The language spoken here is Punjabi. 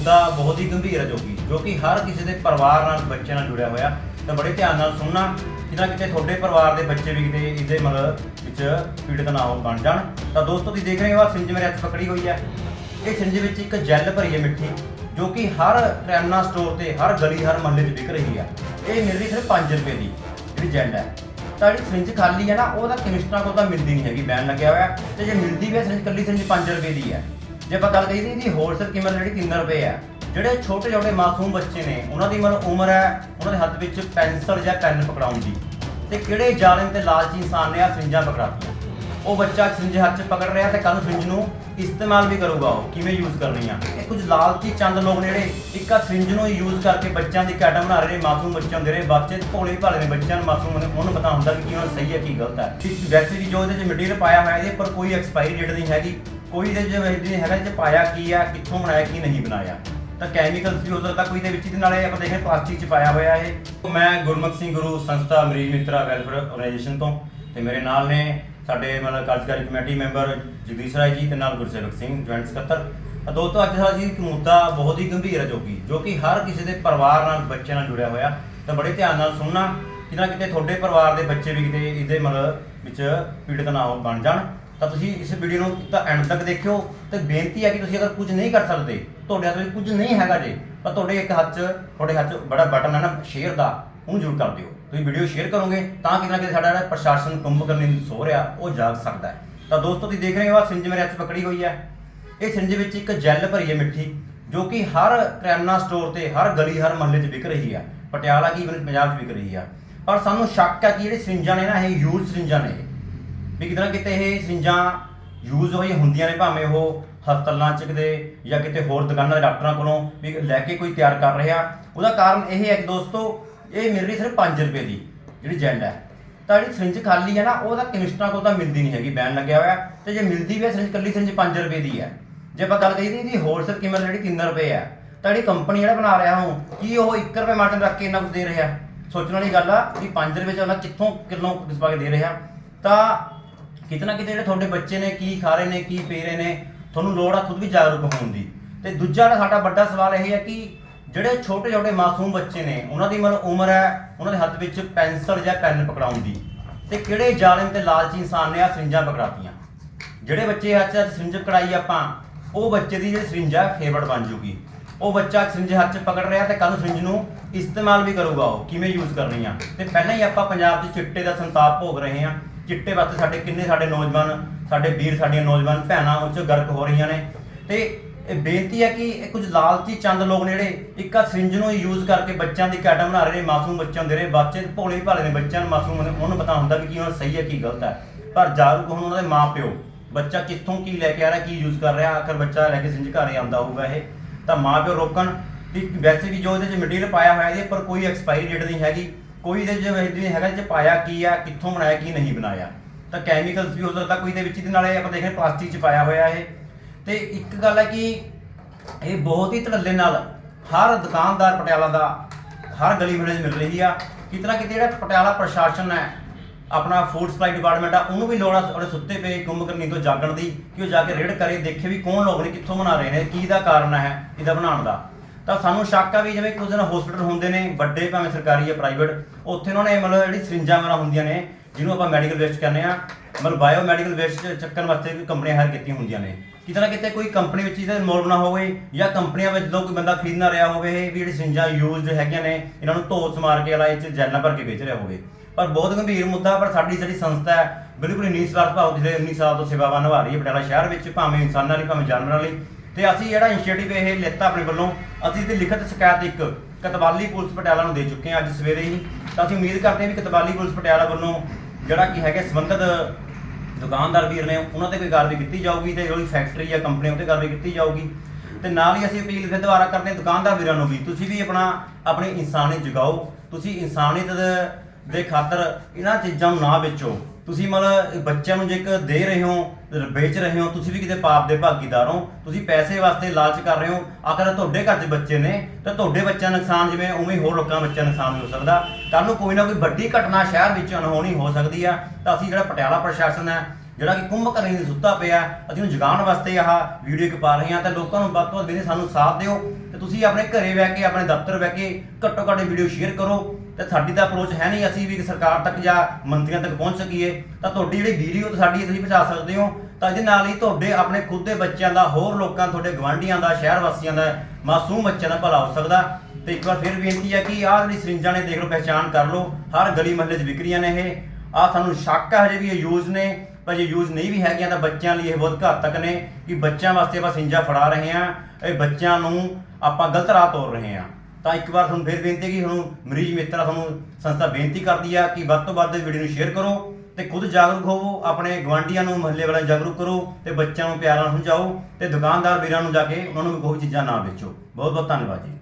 ਮੁੱਦਾ ਬਹੁਤ ਹੀ ਗੰਭੀਰ ਹੈ ਜੋਗੀ, ਜੋ ਕਿ ਹਰ ਕਿਸੇ ਦੇ ਪਰਿਵਾਰ ਨਾਲ ਬੱਚੇ ਨਾਲ ਜੁੜਿਆ ਹੋਇਆ। ਤਾਂ ਬੜੇ ਧਿਆਨ ਨਾਲ ਸੁਣਨਾ ਕਿਤੇ ਨਾ ਕਿਤੇ ਤੁਹਾਡੇ ਪਰਿਵਾਰ ਦੇ ਬੱਚੇ ਵੀ ਕਿਤੇ ਇਹਦੇ ਮਤਲਬ ਵਿੱਚ ਪੀੜਤ ਨਾ ਹੋ, ਬਣ ਜਾਣ। ਤਾਂ ਦੋਸਤੋ, ਤੁਸੀਂ ਦੇਖ ਰਹੇ ਹੋ ਆ ਸਿੰਜ ਮੇਰੇ ਹੱਥ ਪਕੜੀ ਹੋਈ ਹੈ। ਇਹ ਸਿੰਜ ਵਿੱਚ ਇੱਕ ਜੈਲ ਭਰੀ ਹੈ ਮਿੱਠੀ, ਜੋ ਕਿ ਹਰ ਕਰਿਆਨਾ ਸਟੋਰ ਤੇ, ਹਰ ਗਲੀ, ਹਰ ਮੁਹੱਲੇ 'ਚ ਵਿਕ ਰਹੀ ਹੈ। ਇਹ ਮਿਲ ਰਹੀ ਸਿਰਫ 5 ਰੁਪਏ ਦੀ, ਜਿਹੜੀ ਜੈਲ ਹੈ। ਤਾਂ ਜਿਹੜੀ ਸਿਰਿੰਜ ਖਾਲੀ ਹੈ ਨਾ, ਉਹਦਾ ਕੈਮਿਸਟਰਾਂ ਕੋਲ ਤਾਂ ਮਿਲਦੀ ਨਹੀਂ ਹੈਗੀ, ਬੈਨ ਲੱਗਿਆ ਹੋਇਆ। ਤੇ ਜੇ ਮਿਲਦੀ ਵੀ ਹੈ ਸਿਰਿੰਜ ਕੱਲੀ ਸਿਰਿੰਜ 5 ਰੁਪਏ ਦੀ ਹੈ। ਜੇ ਆਪਾਂ ਗੱਲ ਕਰੀਏ ਦੀ ਹੋਲਸੇਲ ਕੀਮਤ ਜਿਹੜੀ 3 ਰੁਪਏ ਹੈ ਜਿਹੜੇ ਛੋਟੇ ਛੋਟੇ ਮਾਸੂਮ ਬੱਚੇ ਨੇ, ਉਹਨਾਂ ਦੀ ਮਤਲਬ ਉਮਰ ਹੈ, ਉਹਨਾਂ ਦੇ ਹੱਥ ਵਿੱਚ ਪੈਨਸਲ ਜਾਂ ਪੈਨ ਪਕੜਾਉਣ ਦੀ। ਤੇ ਕਿਹੜੇ ਜ਼ਾਲਿਮ ਤੇ ਲਾਲਚੀ ਇਨਸਾਨ ਨੇ ਆ ਸਿਰਿੰਜਾਂ ਪਕੜਾਤੀਆਂ? ਉਹ ਬੱਚਾ ਸਿਰਿੰਜ ਹੱਥ 'ਚ ਪਕੜ ਰਿਹਾ ਤੇ ਕੱਲ ਨੂੰ ਨੂੰ ਇਸਤੇਮਾਲ ਵੀ ਕਰੂਗਾ ਉਹ, ਕਿਵੇਂ ਯੂਜ਼ ਕਰਨੀ ਆ ਇਹ ਕੁਝ ਲਾਲਚੀ ਚੰਦ ਲੋਕ ਨੇ ਜਿਹੜੇ ਇੱਕ ਆ ਨੂੰ ਯੂਜ਼ ਕਰਕੇ ਬੱਚਿਆਂ ਦੀ ਕੈਟਮ ਬਣਾ ਰਹੇ ਨੇ, ਮਾਸੂਮ ਬੱਚੇ ਹੁੰਦੇ ਨੇ ਬੱਚੇ ਭੋਲੇ ਭਾਲੇ ਨੇ ਬੱਚਿਆਂ ਨੂੰ ਮਾਸੂਮ ਨੇ, ਉਹਨੂੰ ਪਤਾ ਹੁੰਦਾ ਕਿ ਕੀ ਉਹਨਾਂ ਸਹੀ ਹੈ, ਕੀ ਗਲਤ ਹੈ। ਵੈਸੇ ਵੀ ਜੋ ਇਹਦੇ 'ਚ ਮਟੀਰੀਅਲ ਪਾਇਆ ਹੋਇਆ ਇਹਦੇ ਪਰ ਕੋਈ ਐਕਸਪਾਇਰੀ ਡੇਟ ਨਹੀਂ ਹੈਗੀ। ਕੋਈ ਦੇ 'ਚ ਨਹੀਂ ਹੈਗਾ, ਇਹ ਪਾਇਆ ਕੀ ਆ, ਕਿੱਥੋਂ ਬਣਾਇਆ, ਕੀ ਨਹੀਂ ਬਣਾਇਆ। ਤਾਂ ਕੈਮੀਕਲਸ ਵੀ ਹੋ ਸਕਦਾ ਕੋਈ ਦੇ ਵਿੱਚ ਇਹਦੇ ਨਾਲੇ ਆਪਾਂ ਦੇਖੇ ਪਲਾਸਟਿਕ 'ਚ ਪਾਇਆ ਹੋਇਆ ਇਹ। ਮੈਂ ਗੁਰਮੁਖ ਸਿੰਘ ਗੁਰੂ ਸੰਸਥਾ ਮਰੀਜ਼ ਮਿੱਤਰਾ ਵੈਲਫੇਅਰ ਆਰਗੇਨਾਈਜੇਸ਼ਨ ਤੋਂ ਤੇ ਮੇਰੇ ਨਾਲ ਨੇ ਸਾਡੇ ਮਤਲਬ ਕਾਰਜਕਾਰੀ ਕਮੇਟੀ ਮੈਂਬਰ ਜਗਦੀਸ਼ ਰਾਏ ਜੀ ਤੇ ਨਾਲ ਗੁਰਸੇਵਕ ਸਿੰਘ, ਜੁਆਇੰਟ ਸਕੱਤਰ। ਦੋਸਤੋ, ਅੱਜ ਸਾਡੀ ਇੱਕ ਮੁੱਦਾ ਬਹੁਤ ਹੀ ਗੰਭੀਰ ਹੈ ਜੋ ਕਿ ਜੋ ਕਿ ਹਰ ਕਿਸੇ ਦੇ ਪਰਿਵਾਰ ਨਾਲ ਬੱਚੇ ਨਾਲ ਜੁੜਿਆ ਹੋਇਆ। ਤਾਂ ਬੜੇ ਧਿਆਨ ਨਾਲ ਸੁਣਨਾ, ਕਿਤੇ ਨਾ ਕਿਤੇ ਤੁਹਾਡੇ ਪਰਿਵਾਰ ਦੇ ਬੱਚੇ ਵੀ ਕਿਤੇ ਇਹਦੇ ਮਤਲਬ ਵਿੱਚ ਪੀੜਤ ਨਾ ਹੋ ਬਣ ਜਾਣ। ਤਾਂ ਤੁਸੀਂ ਇਸ ਵੀਡੀਓ ਨੂੰ ਤਾਂ ਐਂਡ ਤੱਕ ਦੇਖਿਓ ਤੇ ਬੇਨਤੀ ਹੈ ਕਿ ਤੁਸੀਂ ਅਗਰ ਕੁਝ ਨਹੀਂ ਕਰ ਸਕਦੇ, ਤੁਹਾਡੇ ਹੱਥ ਵਿੱਚ ਕੁਝ ਨਹੀਂ ਹੈਗਾ ਜੇ ਪਰ ਤੁਹਾਡੇ ਇੱਕ ਹੱਥ 'ਚ, ਤੁਹਾਡੇ ਹੱਥ 'ਚ ਬੜਾ ਬਟਨ ਹੈ ਨਾ ਸ਼ੇਅਰ ਦਾ, ਉਹਨੂੰ ਜ਼ਰੂਰ ਕਰ ਦਿਓ। ਤੁਸੀਂ ਵੀਡੀਓ ਸ਼ੇਅਰ ਕਰੋਗੇ ਤਾਂ ਕਿਤੇ ਨਾ ਕਿਤੇ ਸਾਡਾ ਜਿਹੜਾ ਪ੍ਰਸ਼ਾਸਨ ਕੰਮ ਕਰਨ ਦੀ ਸੋ ਰਿਹਾ, ਉਹ ਜਾਗ ਸਕਦਾ ਹੈ। ਤਾਂ ਦੋਸਤੋ, ਤੁਸੀਂ ਦੇਖ ਰਹੇ ਹੋ ਆ ਸਿੰਜ ਮੇਰੇ ਹੱਥ ਪਕੜੀ ਹੋਈ ਹੈ। ਇਹ ਸਿੰਜ ਵਿੱਚ ਇੱਕ ਜੈਲ ਭਰੀ ਹੈ ਮਿੱਠੀ, ਜੋ ਕਿ ਹਰ ਕਰਿਆਨਾ ਸਟੋਰ ਤੇ, ਹਰ ਗਲੀ, ਹਰ ਮਹੱਲੇ 'ਚ ਵਿਕ ਰਹੀ ਹੈ। ਪਟਿਆਲਾ ਕੀ ਪੰਜਾਬ 'ਚ ਵਿਕ ਰਹੀ ਆ। ਪਰ ਸਾਨੂੰ ਸ਼ੱਕ ਹੈ ਕਿ ਜਿਹੜੇ ਸਿੰਜਾਂ ਨੇ ਨਾ, ਇਹ ਯੂਜ਼ ਸਿੰਜਾਂ ਨੇ ਇਹ। ਵੀ ਕਿਤੇ ਨਾ ਕਿਤੇ ਇਹ ਸਿੰਜਾਂ ਯੂਜ਼ ਹੋਈ ਹੁੰਦੀਆਂ ਨੇ ਭਾਵੇਂ ਉਹ ਹਸਪਤਾਲਾਂ ਚ ਕਿਤੇ ਜਾਂ ਕਿਤੇ ਹੋਰ ਦੁਕਾਨਾਂ ਦੇ ਡਾਕਟਰਾਂ ਕੋਲੋਂ ਵੀ ਲੈ ਕੇ ਕੋਈ ਤਿਆਰ ਕਰ ਰਿਹਾ। ਉਹਦਾ ਕਾਰਨ ਇਹ ਹੈ ਕਿ ਦੋਸਤੋ, ਇਹ ਮਿਲ ਰਹੀ ਸਿਰਫ 5 ਰੁਪਏ ਦੀ ਜਿਹੜੀ ਜੈਲ ਹੈ। ਤਾਂ ਜਿਹੜੀ ਸਿਰਿੰਜ ਖਾਲੀ ਹੈ ਨਾ ਉਹ ਤਾਂ ਕੈਮਿਸਟਰਾਂ ਕੋਲ ਤਾਂ ਮਿਲਦੀ ਨਹੀਂ ਹੈਗੀ, ਬੈਨ ਲੱਗਿਆ ਹੋਇਆ। ਤੇ ਜੇ ਮਿਲਦੀ ਵੀ ਹੈ, ਸਿਰਿੰਜ, ਕੱਲੀ ਸਿਰਿੰਜ 5 ਰੁਪਏ ਦੀ ਹੈ। ਜੇ ਆਪਾਂ ਗੱਲ ਕਰੀਏ ਇਹਦੀ ਹੋਲਸੇਲ ਕੀਮਤ ਜਿਹੜੀ 3 ਰੁਪਏ ਹੈ, ਤਾਂ ਜਿਹੜੀ ਕੰਪਨੀ ਜਿਹੜਾ ਬਣਾ ਰਿਹਾ ਉਹ, ਕੀ ਉਹ 1 ਰੁਪਏ ਮਾਰਜਨ ਰੱਖ ਕੇ ਇੰਨਾ ਕੁਝ ਦੇ ਰਿਹਾ? ਸੋਚਣ ਵਾਲੀ ਗੱਲ ਆ ਕਿ 5 ਰੁਪਏ ਚ ਉਹਨਾਂ ਕਿੱਥੋਂ ਕਿਲੋ ਕਿਸ ਪਾ ਕੇ ਦੇ ਰਿਹਾ? ਤਾਂ ਕਿਤੇ ਨਾ ਕਿਤੇ ਜਿਹੜੇ ਤੁਹਾਡੇ ਬੱਚੇ ਨੇ, ਕੀ ਖਾ ਰਹੇ ਨੇ, ਕੀ ਪੀ ਰਹੇ ਨੇ, ਤੁਹਾਨੂੰ ਲੋੜ ਆ ਖੁਦ ਵੀ ਜਾਗਰੂਕ ਹੋਣ ਦੀ। ਤੇ ਦੂਜਾ ਜਿਹੜਾ ਸਾਡਾ ਵੱਡਾ ਸਵਾਲ ਇਹ ਹੈ ਕਿ ਜਿਹੜੇ ਛੋਟੇ ਛੋਟੇ ਮਾਸੂਮ ਬੱਚੇ ਨੇ, ਉਹਨਾਂ ਦੀ ਮਤਲਬ ਉਮਰ ਹੈ, ਉਹਨਾਂ ਦੇ ਹੱਥ ਵਿੱਚ ਪੈਨਸਲ ਜਾਂ ਪੈਨ ਪਕੜਾਉਣ ਦੀ। ਤੇ ਕਿਹੜੇ ਜ਼ਾਲਿਮ ਤੇ ਲਾਲਚੀ ਇਨਸਾਨ ਨੇ ਆ ਸਰਿੰਜਾਂ ਪਕੜਾਤੀਆਂ? ਜਿਹੜੇ ਬੱਚੇ ਹੱਥ 'ਚ ਸਰਿੰਜ ਪਕੜਾਈ ਆਪਾਂ, ਉਹ ਬੱਚੇ ਦੀ ਜਿਹੜੀ ਸਰਿੰਜ ਆ, ਫੇਵਰਟ ਬਣ ਜੂਗੀ। ਉਹ ਬੱਚਾ ਸਰਿੰਜ ਹੱਥ 'ਚ ਪਕੜ ਰਿਹਾ ਤੇ ਕੱਲ ਨੂੰ ਸਰਿੰਜ ਨੂੰ ਇਸਤੇਮਾਲ ਵੀ ਕਰੂਗਾ ਉਹ, ਕਿਵੇਂ ਯੂਜ਼ ਕਰਨੀ ਆ ਤੇ ਪਹਿਲਾਂ ਹੀ ਆਪਾਂ ਪੰਜਾਬ 'ਚ ਚਿੱਟੇ ਦਾ ਸੰਤਾਪ ਭੋਗ ਰਹੇ ਆ ਚਿੱਟੇ ਵਾਸਤੇ ਸਾਡੇ ਕਿੰਨੇ ਸਾਡੇ ਨੌਜਵਾਨ, ਸਾਡੇ ਵੀਰ, ਸਾਡੀਆਂ ਨੌਜਵਾਨ ਭੈਣਾਂ ਉਹ 'ਚ ਗਰਕ ਹੋ ਰਹੀਆਂ ਨੇ। ਤੇ ਇਹ ਬੇਨਤੀ ਹੈ ਕਿ ਇਹ ਕੁਝ ਲਾਲਚੀ ਚੰਦ ਲੋਕ ਨੇ ਜਿਹੜੇ ਇੱਕ ਆ ਸਰਿੰਜ ਨੂੰ ਯੂਜ਼ ਕਰਕੇ ਬੱਚਿਆਂ ਦੀ ਕੈਟਮ ਬਣਾ ਰਹੇ ਨੇ, ਮਾਸੂਮ ਬੱਚੇ ਹੁੰਦੇ ਨੇ। ਬੱਚੇ ਭੋਲੇ ਭਾਲੇ ਨੇ ਬੱਚਿਆਂ ਨੂੰ, ਮਾਸੂਮ ਨੇ ਉਹਨੂੰ ਪਤਾ ਹੁੰਦਾ ਵੀ ਕੀ ਹੁਣ ਸਹੀ ਹੈ, ਕੀ ਗਲਤ ਹੈ। ਪਰ ਜਾਗਰੂਕ ਹੋਣ ਉਹਨਾਂ ਦੇ ਮਾਪਿਓ, ਬੱਚਾ ਕਿੱਥੋਂ ਕੀ ਲੈ ਕੇ ਆ ਰਿਹਾ, ਕੀ ਯੂਜ਼ ਕਰ ਰਿਹਾ, ਆਖਰ ਬੱਚਾ ਲੈ ਕੇ ਸਿੰਜ ਘਰੇ ਆਉਂਦਾ ਹੋਊਗਾ ਇਹ। ਤਾਂ ਮਾਪਿਓ ਰੋਕਣ, ਵੀ ਵੈਸੇ ਵੀ ਜੋ ਇਹਦੇ 'ਚ ਮਟੀਰੀਅਲ ਪਾਇਆ ਹੋਇਆ ਇਹਦੇ ਪਰ ਕੋਈ ਐਕਸਪਾਇਰੀ ਡੇਟ ਨਹੀਂ ਹੈਗੀ। ਕੋਈ ਇਹਦੇ 'ਚ ਨਹੀਂ ਹੈਗਾ 'ਚ ਪਾਇਆ ਕੀ ਆ, ਕਿੱਥੋਂ ਬਣਾਇਆ, ਕੀ ਨਹੀਂ ਬਣਾਇਆ? ਤਾਂ ਕੈਮੀਕਲਸ ਵੀ ਹੋ ਸਕਦਾ, ਕੋਈ ਦੇ ਵਿੱਚ ਇਹਦੇ ਨਾਲੇ ਆਪਾਂ ਦੇਖ ਰਹੇ ਪਲਾਸਟਿਕ 'ਚ ਪਾਇਆ ਹੋਇਆ ਇਹ। ਤੇ ਇੱਕ ਗੱਲ ਹੈ ਕਿ ਇਹ ਬਹੁਤ ਹੀ ਧੜੱਲੇ ਨਾਲ ਹਰ ਦੁਕਾਨਦਾਰ ਪਟਿਆਲਾ ਦਾ, ਹਰ ਗਲੀ ਮੁਹੱਲੇ 'ਚ ਮਿਲ ਰਹੀ ਆ। ਕਿਤੇ ਨਾ ਕਿਤੇ ਜਿਹੜਾ ਪਟਿਆਲਾ ਪ੍ਰਸ਼ਾਸਨ ਹੈ, ਆਪਣਾ ਫੂਡ ਸਪਲਾਈ ਡਿਪਾਰਟਮੈਂਟ ਆ, ਉਹਨੂੰ ਵੀ ਲੋੜ ਆ ਉਹਦੇ ਸੁੱਤੇ ਪਏ ਗੁੰਮ ਕਰਨੀ ਤੋਂ ਜਾਗਣ ਦੀ, ਕਿ ਉਹ ਜਾ ਕੇ ਰੇਡ ਕਰੇ, ਦੇਖੇ ਵੀ ਕੌਣ ਲੋਕ ਨੇ, ਕਿੱਥੋਂ ਬਣਾ ਰਹੇ ਨੇ, ਕੀ ਦਾ ਕਾਰਨ ਹੈ ਇਹਦਾ ਬਣਾਉਣ ਦਾ। ਤਾਂ ਸਾਨੂੰ ਸ਼ੱਕ ਆ ਵੀ ਜਿਵੇਂ ਕੁਝ ਦਿਨ ਹਸਪੀਟਲ ਹੁੰਦੇ ਨੇ, ਵੱਡੇ ਭਾਵੇਂ ਸਰਕਾਰੀ ਜਾਂ ਪ੍ਰਾਈਵੇਟ ਉੱਥੇ ਉਹਨਾਂ ਨੇ ਮਤਲਬ ਜਿਹੜੀ ਸਰਿੰਜਾਂ ਵਗੈਰਾ ਹੁੰਦੀਆਂ ਨੇ, ਜਿਹਨੂੰ ਆਪਾਂ ਮੈਡੀਕਲ ਵੇਸਟ ਕਹਿੰਦੇ ਆ ਮਤਲਬ ਬਾਇਓ ਮੈਡੀਕਲ ਵੇਸਟ ਚੱਕਣ ਵਾਸਤੇ ਕੋਈ ਕੰਪਨੀਆਂ ਹਾਇਰ ਕੀਤੀਆਂ ਹੁੰਦੀਆਂ ਨੇ। ਕਿਤੇ ਨਾ ਕਿਤੇ ਕੋਈ ਕੰਪਨੀ ਵਿੱਚ ਇਹਦਾ ਇਨਵੋਲਵ ਨਾ ਹੋਵੇ ਜਾਂ ਕੰਪਨੀਆਂ ਵਿੱਚ ਜਦੋਂ ਕੋਈ ਬੰਦਾ ਖਰੀਦ ਨਾ ਰਿਹਾ ਹੋਵੇ, ਇਹ ਵੀ ਜਿਹੜੀ ਸਰਿੰਜਾਂ ਯੂਜ਼ਡ ਹੈਗੀਆਂ ਨੇ, ਇਹਨਾਂ ਨੂੰ ਧੋਸ ਮਾਰ ਕੇ ਵਾਲਾ ਇਹ ਚ ਜੈਲਾਂ ਭਰ ਕੇ ਵੇਚ ਰਿਹਾ ਹੋਵੇ। ਪਰ ਬਹੁਤ ਗੰਭੀਰ ਮੁੱਦਾ, ਪਰ ਸਾਡੀ ਜਿਹੜੀ ਸੰਸਥਾ ਹੈ, ਬਿਲਕੁਲ ਹੀ ਨਿਸਵਾਰਥ ਭਾਵ ਜਿਹੜੇ 19 ਸਾਲ ਤੋਂ ਸੇਵਾਵਾਂ ਨਿਭਾ ਰਹੀ ਹੈ, ਪਟਿਆਲਾ ਸ਼ਹਿਰ ਵਿੱਚ, ਭਾਵੇਂ ਇਨਸਾਨਾਂ ਲਈ, ਭਾਵੇਂ ਜਾਨਵਰਾਂ ਲਈ ਤੇ ਅਸੀਂ ਜਿਹੜਾ ਇਨੀਸ਼ੀਏਟਿਵ ਇਹ ਲਿੱਤਾ ਆਪਣੇ ਵੱਲੋਂ, ਅਸੀਂ ਇਹਦੀ ਲਿਖਤ ਸ਼ਿਕਾਇਤ ਇੱਕ ਕਤਵਾਲੀ ਪੁਲਿਸ ਪਟਿਆਲਾ ਨੂੰ ਦੇ ਚੁੱਕੇ ਹਾਂ ਅੱਜ ਸਵੇਰੇ ਹੀ। ਤਾਂ ਅਸੀਂ ਉਮੀਦ ਕਰਦੇ ਹਾਂ ਵੀ ਕਤਵਾਲੀ ਪੁਲਿਸ ਪਟਿਆਲਾ ਵੱਲੋਂ ਜਿਹੜਾ ਕੀ ਹੈਗੇ ਸੰਬੰਧਿਤ ਦੁਕਾਨਦਾਰ ਵੀਰ ਨੇ, ਉਹਨਾਂ ਤੇ ਕੋਈ ਕਾਰਵਾਈ ਕੀਤੀ ਜਾਊਗੀ ਤੇ ਜਿਹੜੀ ਫੈਕਟਰੀ ਜਾਂ ਕੰਪਨੀ ਉਹਤੇ ਕਾਰਵਾਈ ਕੀਤੀ ਜਾਊਗੀ। ਤੇ ਨਾਲ ਹੀ ਅਸੀਂ ਅਪੀਲ ਫਿਰ ਦੁਬਾਰਾ ਕਰਦੇ ਹਾਂ ਦੁਕਾਨਦਾਰ ਵੀਰਾਂ ਨੂੰ ਵੀ, ਤੁਸੀਂ ਵੀ ਆਪਣਾ, ਆਪਣੀ ਇਨਸਾਨੀਅਤ ਜਗਾਓ। ਤੁਸੀਂ ਇਨਸਾਨੀਅਤ ਦੇ- ਦੇ ਖਾਤਰ ਇਹਨਾਂ ਚੀਜ਼ਾਂ ਨੂੰ ਨਾ ਵੇਚੋ। ਤੁਸੀਂ ਮਤਲਬ ਬੱਚਿਆਂ ਨੂੰ ਜੇ ਇੱਕ ਦੇ ਰਹੇ ਹੋ ਵੇਚ ਰਹੇ ਹੋ, ਤੁਸੀਂ ਵੀ ਕਿਤੇ ਪਾਪ ਦੇ ਭਾਗੀਦਾਰ ਹੋ, ਤੁਸੀਂ ਪੈਸੇ ਵਾਸਤੇ ਲਾਲਚ ਕਰ ਰਹੇ ਹੋ, ਆਖਰ ਤੁਹਾਡੇ ਘਰ 'ਚ ਬੱਚੇ ਨੇ, ਤਾਂ ਤੁਹਾਡੇ ਬੱਚਿਆਂ ਦਾ ਨੁਕਸਾਨ ਜਿਵੇਂ ਉਵੇਂ ਹੀ ਹੋਰ ਲੋਕਾਂ ਦਾ ਬੱਚਿਆਂ ਦਾ ਨੁਕਸਾਨ ਵੀ ਹੋ ਸਕਦਾ। ਕੱਲ ਨੂੰ ਕੋਈ ਨਾ ਕੋਈ ਵੱਡੀ ਘਟਨਾ ਸ਼ਹਿਰ ਵਿੱਚ ਅਣਹੋਣੀ ਹੋ ਸਕਦੀ ਆ, ਤਾਂ ਅਸੀਂ ਜਿਹੜਾ ਪਟਿਆਲਾ ਪ੍ਰਸ਼ਾਸਨ ਹੈ ਜਿਹੜਾ ਕਿ ਕੁੰਭਕਰਨੀ ਦੇ ਸੁੱਤਾ ਪਿਆ, ਅਸੀਂ ਉਹਨੂੰ ਜਗਾਉਣ ਵਾਸਤੇ ਆਹ ਵੀਡੀਓ ਇੱਕ ਪਾ ਰਹੇ ਹਾਂ ਤਾਂ ਲੋਕਾਂ ਨੂੰ ਵੱਧ ਤੋਂ ਵੱਧ ਵੀ ਸਾਨੂੰ ਸਾਥ ਦਿਓ ਤੇ ਤੁਸੀਂ ਆਪਣੇ ਘਰੇ ਬਹਿ ਕੇ, ਆਪਣੇ ਦਫ਼ਤਰ ਬਹਿ ਕੇ ਘੱਟੋ ਘੱਟ ਵੀਡੀਓ ਸ਼ੇਅਰ ਕਰੋ ਤੇ ਸਾਡੀ ਤਾਂ ਅਪਰੋਚ ਹੈ ਨਹੀਂ ਅਸੀਂ ਵੀ ਸਰਕਾਰ ਤੱਕ ਜਾਂ ਮੰਤਰੀਆਂ ਤੱਕ ਪਹੁੰਚ ਸਕੀਏ, ਤਾਂ ਤੁਹਾਡੀ ਜਿਹੜੀ ਵੀਡੀਓ ਸਾਡੀ ਤੁਸੀਂ ਪਹੁੰਚਾ ਸਕਦੇ ਹੋ, ਤਾਂ ਇਹਦੇ ਨਾਲ ਹੀ ਤੁਹਾਡੇ ਆਪਣੇ ਖੁਦ ਦੇ ਬੱਚਿਆਂ ਦਾ, ਹੋਰ ਲੋਕਾਂ, ਤੁਹਾਡੇ ਗਵਾਂਢੀਆਂ ਦਾ, ਸ਼ਹਿਰ ਵਾਸੀਆਂ ਦਾ, ਮਾਸੂਮ ਬੱਚਿਆਂ ਦਾ ਭਲਾ ਹੋ ਸਕਦਾ। ਤੇ ਇੱਕ ਵਾਰ ਫਿਰ ਬੇਨਤੀ ਹੈ ਕਿ ਆਹ ਜਿਹੜੀ ਸਰਿੰਜਾਂ ਨੇ ਦੇਖ ਲਓ, ਪਹਿਚਾਣ ਕਰ ਲਓ, ਹਰ ਗਲੀ ਮਹੱਲੇ 'ਚ ਵਿਕਰੀਆਂ ਨੇ ਇਹ। ਆਹ ਸਾਨੂੰ ਸ਼ੱਕ ਹੈ ਹਜੇ ਵੀ ਇਹ ਯੂਜ਼ ਨੇ। ਪਰ ਜੇ ਯੂਜ਼ ਨਹੀਂ ਵੀ ਹੈਗੀਆਂ ਤਾਂ ਬੱਚਿਆਂ ਲਈ ਇਹ ਬਹੁਤ ਘਾਤਕ ਨੇ ਕਿ ਬੱਚਿਆਂ ਵਾਸਤੇ ਆਪਾਂ ਸਿੰਜਾ ਫੜਾ ਰਹੇ ਹਾਂ, ਇਹ ਬੱਚਿਆਂ ਨੂੰ ਆਪਾਂ ਗਲਤ ਰਾਹ ਤੋਰ ਰਹੇ ਹਾਂ। ਤਾਂ ਇੱਕ ਵਾਰ ਤੁਹਾਨੂੰ ਫਿਰ ਬੇਨਤੀ ਕਿ ਤੁਹਾਨੂੰ ਮਰੀਜ਼ ਮਿੱਤਰਾਂ ਤੁਹਾਨੂੰ ਸੰਸਥਾ ਬੇਨਤੀ ਕਰਦੀ ਆ ਕਿ ਵੱਧ ਤੋਂ ਵੱਧ ਵੀਡੀਓ ਨੂੰ ਸ਼ੇਅਰ ਕਰੋ ਤੇ ਖੁਦ ਜਾਗਰੂਕ ਹੋਵੋ, ਆਪਣੇ ਗਵਾਂਢੀਆਂ ਨੂੰ, ਮਹੱਲੇ ਵਾਲਿਆਂ ਨੂੰ ਜਾਗਰੂਕ ਕਰੋ ਤੇ ਬੱਚਿਆਂ ਨੂੰ ਪਿਆਰ ਨਾਲ ਸਮਝਾਓ ਤੇ ਦੁਕਾਨਦਾਰ ਵੀਰਾਂ ਨੂੰ ਜਾ ਕੇ ਉਹਨਾਂ ਨੂੰ ਵੀ ਕੋਈ ਚੀਜ਼ਾਂ ਨਾ ਵੇਚੋ। ਬਹੁਤ ਬਹੁਤ ਧੰਨਵਾਦ ਜੀ।